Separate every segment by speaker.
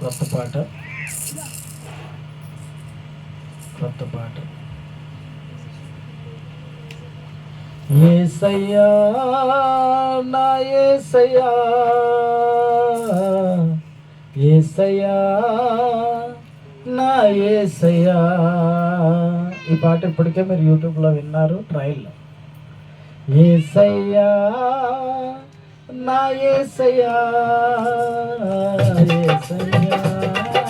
Speaker 1: కొత్త పాట. కొత్త పాట. ఏసయ్యా నా ఏసయ్యా ఏసయ్యా నా ఏసయ్యా. ఈ పాట ఇప్పటికే మీరు యూట్యూబ్లో విన్నారు ట్రయల్లో ఏసయ్యా నా ఏసయ్యా. 减肥呀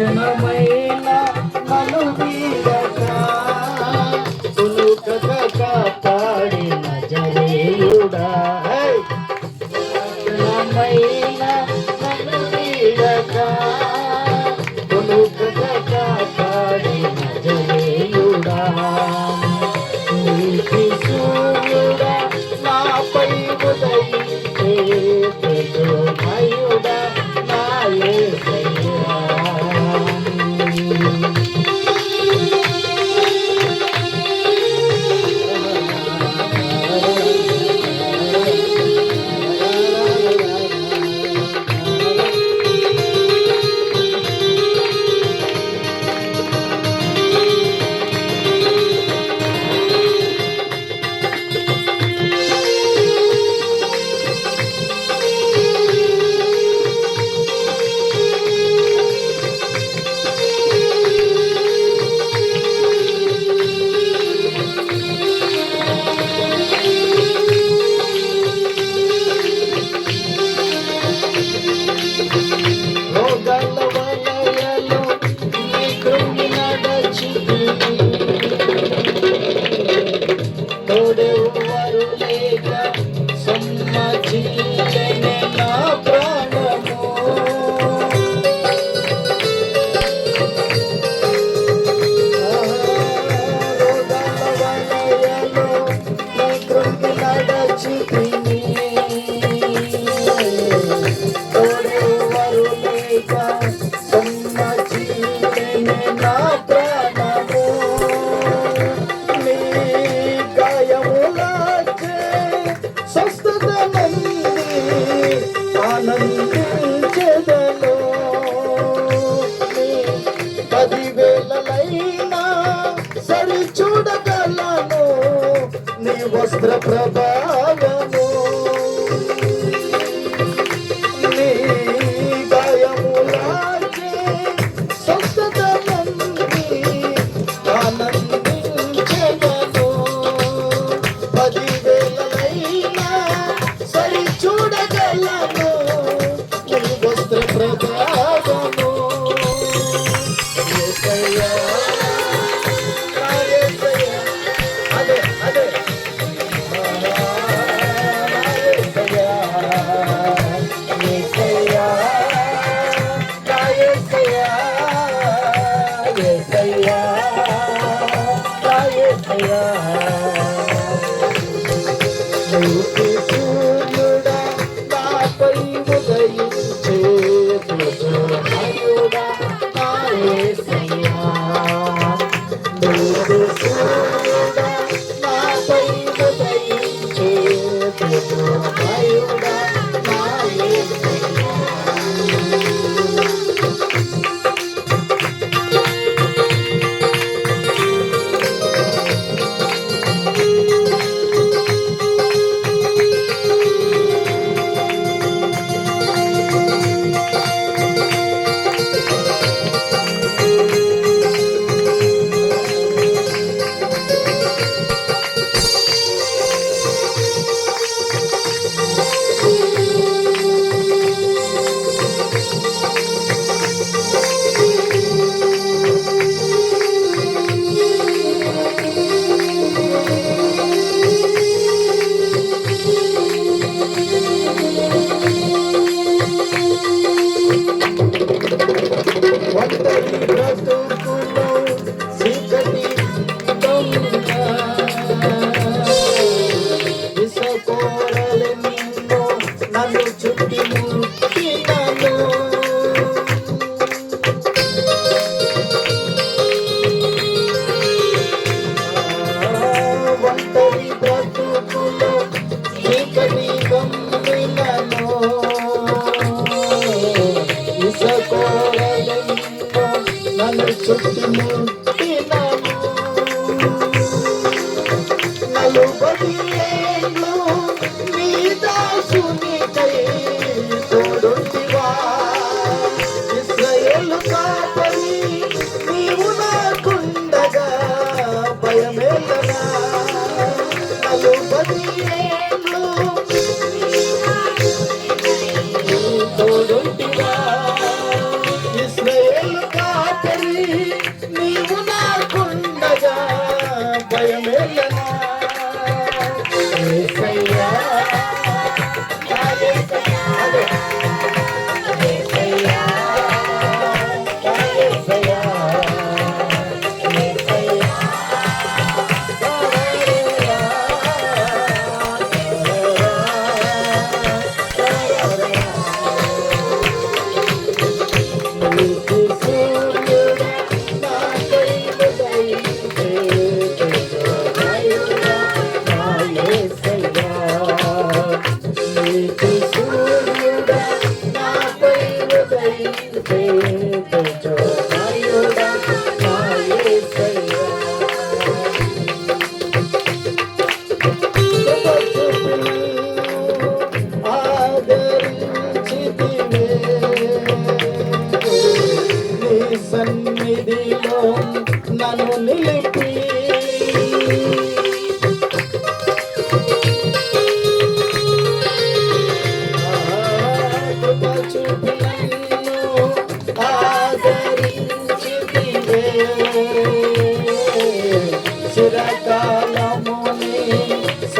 Speaker 1: क्षणमयी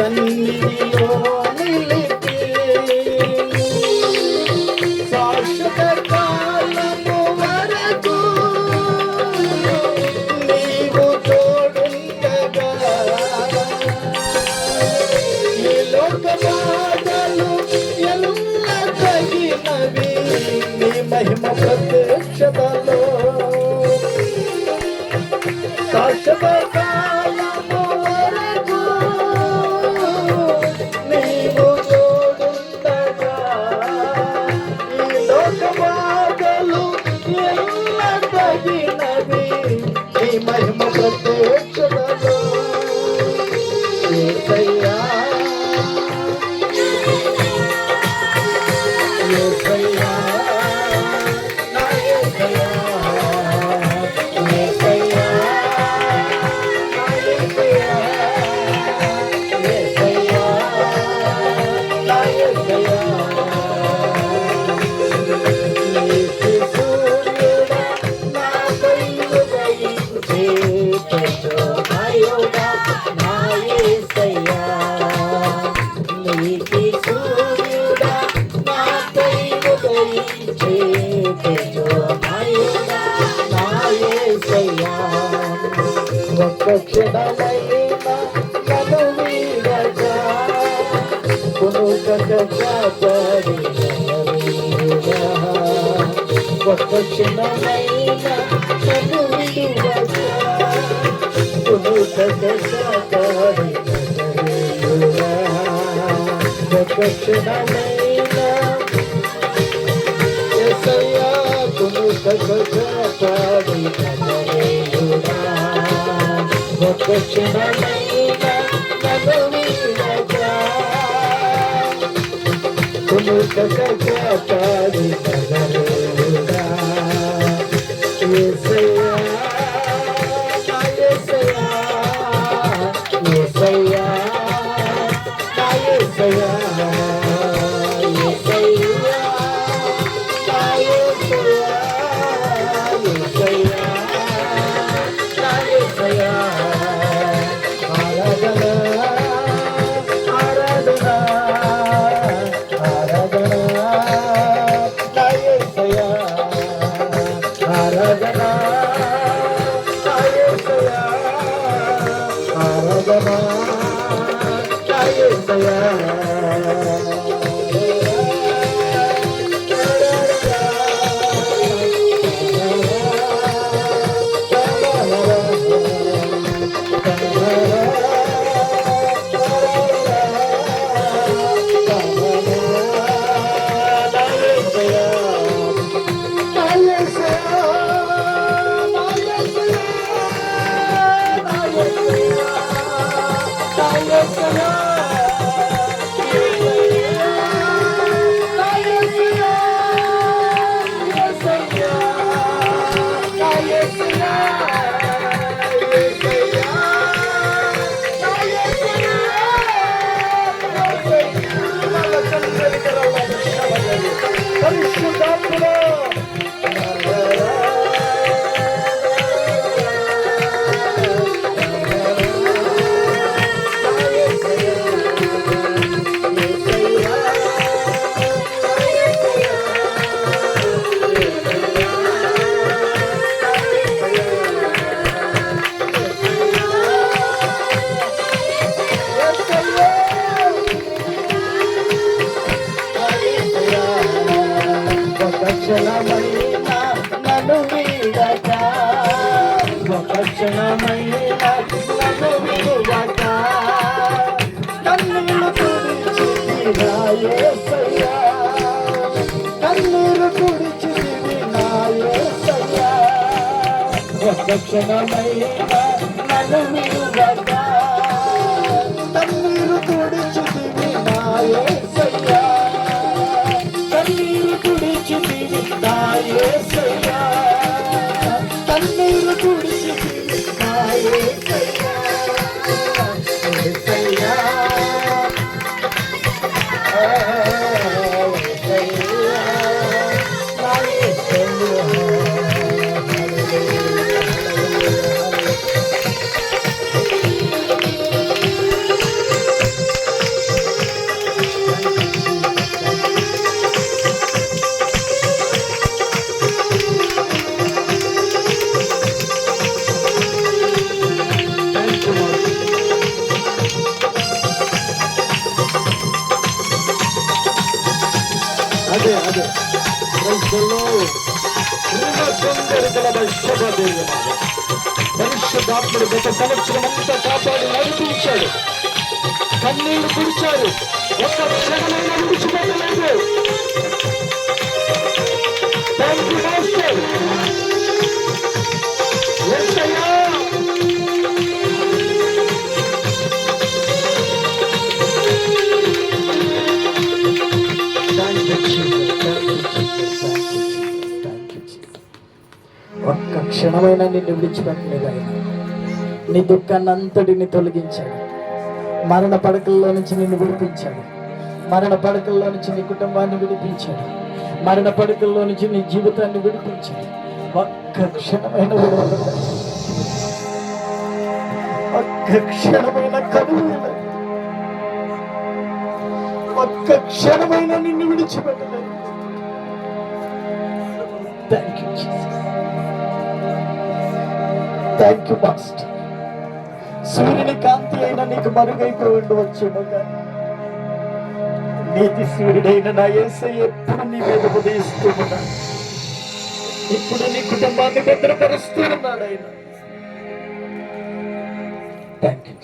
Speaker 1: sunny Vou continuar na ida, na domingo పాడి जवान चाहिए तैयार నా యేసయ్యా కన్నీరు తుడిచితివి నా యేసయ్యా ఒక్క క్షణమైనా నన్ను విడువగా కన్నీరు తుడిచితివి కన్నీరు కన్నీరు పరిశుద్ధాత్ముడు గత సంవత్సరం అంతా కాపాడి నడిపించాడు కన్నీళ్ళు కురిచాడు ఒక్క క్షణమైన విడిచిపెట్టలేదు Thank ఒక్క క్షణమైనా నిన్ను విడిచిపెట్టలేదు ఆయన. నీ దుఃఖాన్ని అంతటిని తొలగించాడు. మరణ పడకల్లో నుంచి నిన్ను విడిపించాడు. మరణ పడకల్లో నుంచి నీ కుటుంబాన్ని విడిపించాడు. మరణ పడకల్లో నుంచి నీ జీవితాన్ని విడిపించాడు. ఒక్క క్షణమైన ఒక్క క్షణమైన కనుగొనలేదు. ఒక్క క్షణమైన నిన్ను విడిచిపెట్టలేదు. Thank you thank you master సూర్యుని కాంతి అయినా నీకు మరుగైపోయి ఉండవచ్చేమో కానీ నీతి సూర్యుడైన నా ఏసై ఎప్పుడు నీ మీద ఉదయిస్తూ ఉన్నాడు ఇప్పుడు నీ కుటుంబాన్ని భద్రపరుస్తూ ఉన్నాడు ఆయన. థ్యాంక్ యూ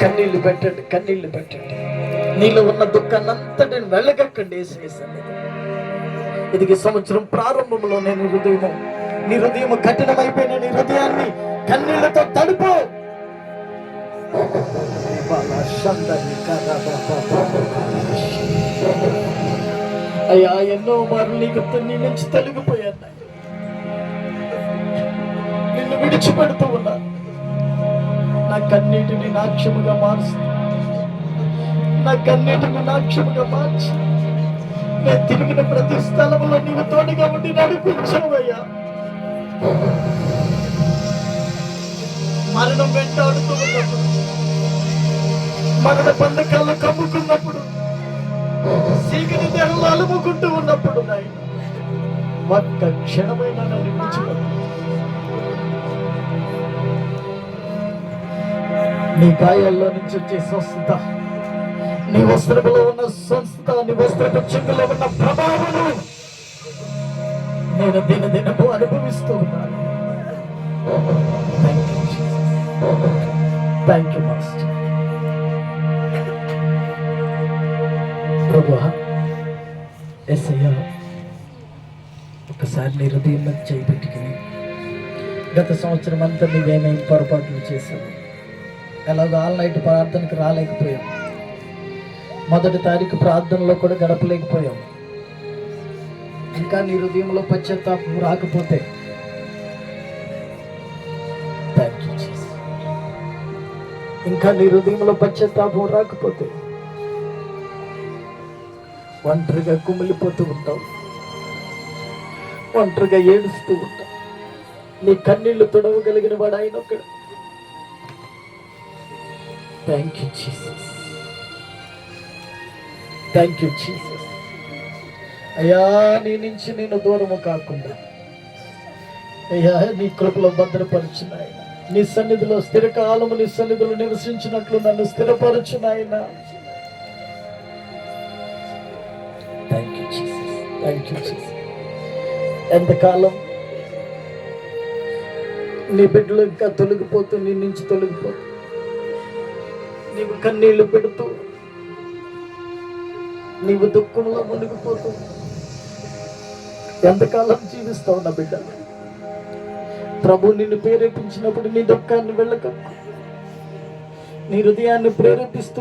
Speaker 1: కన్నీళ్ళు పెట్టండి కన్నీళ్ళు పెట్టండి. నీలో ఉన్న దుఃఖాన్ని అంతటిని వెళ్ళగక్కండి యేసయ్య ఇది సంవత్సరం ప్రారంభంలో నేను హృదయము నీ హృదయం కఠినమైపోయిన నీ హృదయాన్ని కన్నీళ్ళతో తడుపు. అయ్యా ఎన్నో మార్లు నీకు నీ నుంచి తొలగిపోయాను. నిన్ను విడిచిపెడుతూ ఉన్నా. నా కన్నీటిని నాక్షముగా మార్చు. నా కన్నీటిని నాక్షముగా మార్చి. తిరిగిన ప్రతి స్థలంలో నీవు తోడుగా ఉండి నడిపించవయ్యా మరణం వెంటాడుతూ ఉన్నప్పుడు మరణ పందకాలను కమ్ముకున్నప్పుడు సీకని దేహంలో అలుముకుంటూ ఉన్నప్పుడు నాయన ఒక్క క్షణమైన నన్ను విడిచిపెట్టు. నీ గాయాల్లో నుంచి వచ్చే స్వస్థత నీ వస్త్రములో ఉన్న సంస్థ నీ వస్త్రపు చెంగులో ఉన్న ప్రభావము నేను దిన దినము అనుభవిస్తూ ఉన్నాను. థ్యాంక్ యూ మాస్టర్ ప్రభు ఎస్ఐయా ఒకసారి నీ హృదయం మీద గత సంవత్సరం అంతా నువ్వేమేమి పొరపాట్లు చేశావు? ఎలాగో ఆల్ నైట్ ప్రార్థనకు రాలేకపోయావు. మొదటి తారీఖు ప్రార్థనలో కూడా గడపలేకపోయాం. ఇంకా నీ హృదయంలో పశ్చాత్తాపం రాకపోతే. ఇంకా నీ హృదయంలో పశ్చాత్తాపం రాకపోతే. ఒంటరిగా కుమిలిపోతూ ఉంటావు. ఒంటరిగా ఏడుస్తూ ఉంటావు. నీ కన్నీళ్ళు తొడవగలిగిన వాడు ఆయన ఒక్కడు. Thank you Jesus thank you Jesus అయ్యా నీ నుంచి నేను దూరము కాకుండా. అయ్యా నీ కృపలో భద్రపరుచున్నాయి నీ సన్నిధిలో స్థిరకాలము నీ సన్నిధిలో నివసించినట్లు నన్ను స్థిరపరచునాయన థ్యాంక్ యూ థ్యాంక్ యూ ఎంతకాలం నీ బిడ్డలు ఇంకా తొలగిపోతూ నీ నుంచి తొలగిపోతూ నీవు కన్నీళ్ళు పెడుతూ నీవు దుఃఖంలో మునిగిపోతూ ఎంతకాలం జీవిస్తావు నా బిడ్డ? ప్రభు నిన్ను ప్రేరేపించినప్పుడు నీ దుఃఖాన్ని వెళ్ళక నీ హృదయాన్ని ప్రేరేపిస్తూ